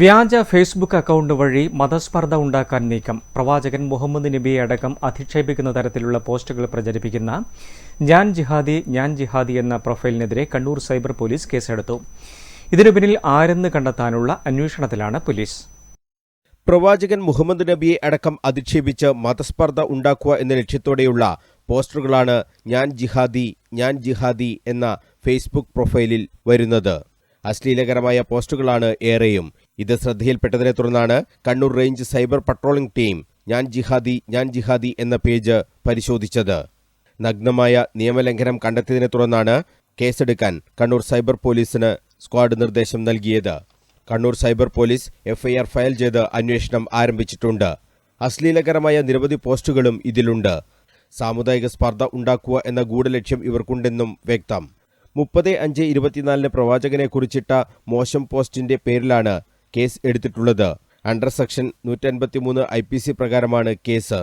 വ്യാജ Facebook account വഴി മതസ്പർദ്ധ ഉണ്ടാക്കാൻ നീക്കം. പ്രവാചകൻ മുഹമ്മദ് നബിയെ അടക്കം അധിക്ഷേപിക്കുന്ന തരത്തിലുള്ള പോസ്റ്റുകൾ പ്രചരിപ്പിക്കുന്ന ഞാൻ ജിഹാദി ഞാൻ ജിഹാദി എന്ന പ്രൊഫൈലിനെതിരെ കണ്ണൂർ സൈബർ പോലീസ് കേസെടുത്തു. ഇതിനു പിന്നിൽ ആരെന്ന് കണ്ടെത്താനുള്ള അന്വേഷണത്തിലാണ് പോലീസ്. പ്രവാചകൻ മുഹമ്മദ് നബിയെ അടക്കം അധിക്ഷേപിച്ച് മതസ്പർദ്ധ ഉണ്ടാക്കുക എന്ന ലക്ഷ്യത്തോടെയുള്ള പോസ്റ്ററുകളാണ് ഞാൻ ജിഹാദി ഞാൻ ജിഹാദി എന്ന ഫേസ്ബുക്ക് പ്രൊഫൈലിൽ വരുന്നത്. അശ്ലീലകരമായ പോസ്റ്റുകളാണ് ഏറെയും. ഇത് ശ്രദ്ധയിൽപ്പെട്ടതിനെ തുടർന്നാണ് Kannur range cyber patrolling team ഞാൻ ജിഹാദി ഞാൻ ജിഹാദി എന്ന പേജ് പരിശോധിച്ചത്. നഗ്നമായ നിയമലംഘനം കണ്ടെത്തിയതിനെ തുടർന്നാണ് കേസെടുക്കാൻ കണ്ണൂർ സൈബർ പോലീസിന് സ്ക്വാഡ് നിർദ്ദേശം നൽകിയത്. Kannur cyber police FIR file ചെയ്ത് അന്വേഷണം ആരംഭിച്ചിട്ടുണ്ട്. അശ്ലീലകരമായ നിരവധി പോസ്റ്റുകളും ഇതിലുണ്ട്. സാമുദായിക സ്പർദ്ധ ഉണ്ടാക്കുക എന്ന ഗൂഢലക്ഷ്യം ഇവർക്കുണ്ടെന്നും വ്യക്തം. മുപ്പത് അഞ്ച് ഇരുപത്തിനാലിന് പ്രവാചകനെ കുറിച്ചിട്ട മോശം പോസ്റ്റിന്റെ പേരിലാണ് കേസ് എടുത്തിട്ടുള്ളത്. അണ്ടർ സെക്ഷൻ നൂറ്റൻപത്തിമൂന്ന് ഐ പി സി പ്രകാരമാണ് കേസ്.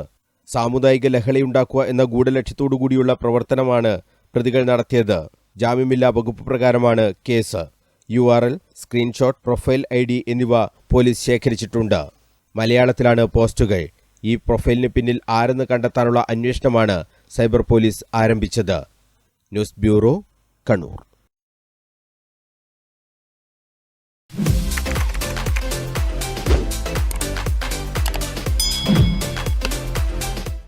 സാമുദായിക ലഹളയുണ്ടാക്കുക എന്ന ഗൂഢലക്ഷ്യത്തോടുകൂടിയുള്ള പ്രവർത്തനമാണ് പ്രതികൾ നടത്തിയത്. ജാമ്യമില്ലാ വകുപ്പ് പ്രകാരമാണ് case. U R L screenshot profile I D എന്നിവ പോലീസ് ശേഖരിച്ചിട്ടുണ്ട്. മലയാളത്തിലാണ് പോസ്റ്റുകൾ. ഈ പ്രൊഫൈലിന് പിന്നിൽ ആരെന്ന് കണ്ടെത്താനുള്ള അന്വേഷണമാണ് സൈബർ പോലീസ് ആരംഭിച്ചത്. News bureau Kannur.